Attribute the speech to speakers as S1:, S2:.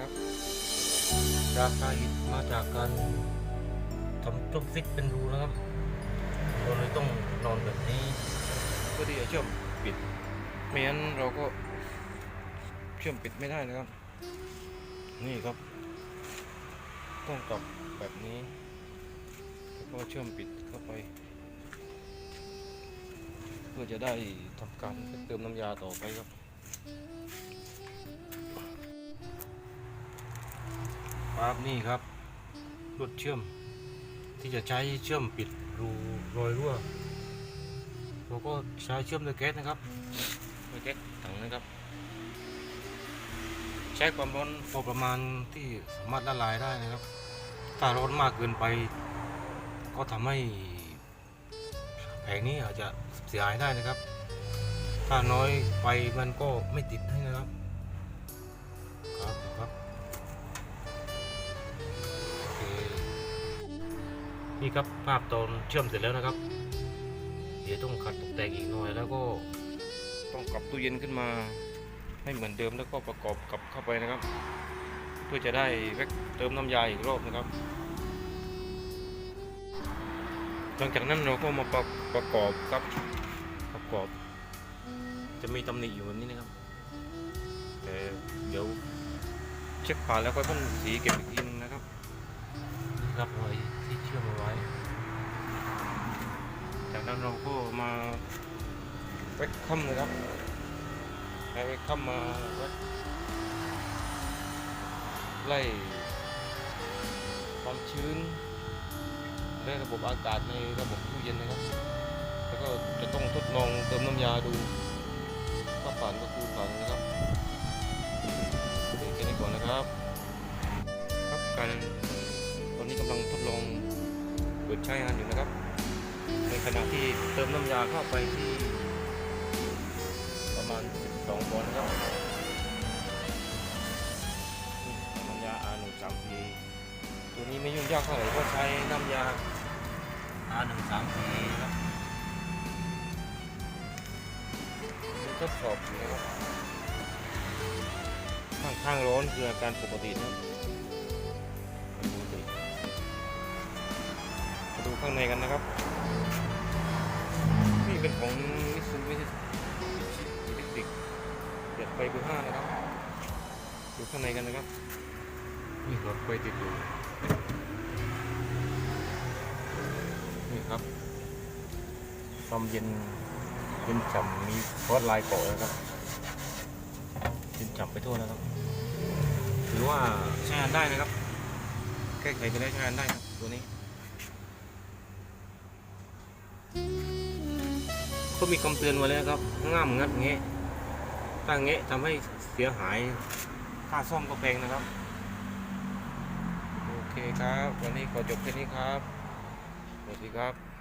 S1: ครับ จากสาเหตุมาจากการทำต้มฟิตเป็นรูนะครับเราเลยต้องนอนแบบนี้เพื่อที่จะเชื่อมปิดไม่งั้นเราก็เชื่อมปิดไม่ได้นะครับ นี่ครับ ต้องกลับแบบนี้แล้วก็เชื่อมปิดเข้าไป เพื่อจะได้ทำการเติมน้ำยาต่อไปครับ ครับนี่ครับรถเชื่อม ที่จะใช้เชื่อมปิดรูรอยรั่วเราก็ใช้เชื่อมด้วยแก๊สนะครับด้วยแก๊สถังนะครับ ใช้ความร้อนพอประมาณที่สามารถละลายได้นะครับ ถ้าร้อนมากเกินไป ก็ทำให้แผงนี้อาจจะเสียหายได้นะครับ ถ้าน้อยไปมันก็ไม่ติดให้นะครับครับ นี่ครับภาพตอนเชื่อมเสร็จแล้วนะครับ เดี๋ยวต้องขัดตกแต่งอีกหน่อยแล้วก็ต้องกลับตู้เย็นขึ้นมาให้เหมือนเดิมแล้วก็ประกอบกลับเข้าไปนะครับ เพื่อจะได้แวกเติมน้ำยาอีกรอบนะครับ หลังจากนั้นเราก็มาประประกอบครับประกอบ จะมีตำหนิอยู่แบบนี้นะครับแต่เดี๋ยวเช็คผ่านแล้วก็พ่นสีเก็บอีกทีนึงนะค รับนี่ครับรอยที่เชื่อมเอาไว้ จากนั้นเราก็มาเวกคัมเลยครับใช้เวกคัมมาเวกไล่ความชื้นและระบบอากาศในระบบตู้เย็นนะครับ แล้วก็จะต้องทดลองเติมน้ำยาดูถ้าผ่านก็คือผ่านนะครับโอเคแค่นี้ก่อนนะครับ ครับการตอนำลังทดลองเปิดใช้งานอยู่นะครับ ในขณะที่เติมน้ำยาเข้าไปที่ ประมาณ 12บอลครับน้ำยา R134 ตัวนี้ไม่ยุ่งยากเท่าไหร่ก็ใช้น้ำยา R134 ครับนี่ทดสอบอยู่นะครับข้างข้างร้อนคืออาการปกตินะครับ ข้างในกันนะครับ นี่เป็นของมิซูบิชิอิเล็กทริกเปลี่ยนไฟเบอร์ห้านะครับดูข้างในกันนะครับนี่หลอดไฟติดอยู่นี่ครับความเย็นเย็นฉ่ำมีฟอสลายเกาะนะครับเย็นฉ่ำไปทั่วนะครับถือว่าใช้งานได้นะครับแก้ไขไปแล้ใช้งานได้ครับตัวนี้ ก็มีคำเตือนมาแล้วครับง่ามงัดเงะถ้าเงะทำให้เสียหายค่าซ่อมก็แพงนะครับ โอเคครับ วันนี้ขอจบแค่นี้ครับ สวัสดีครับ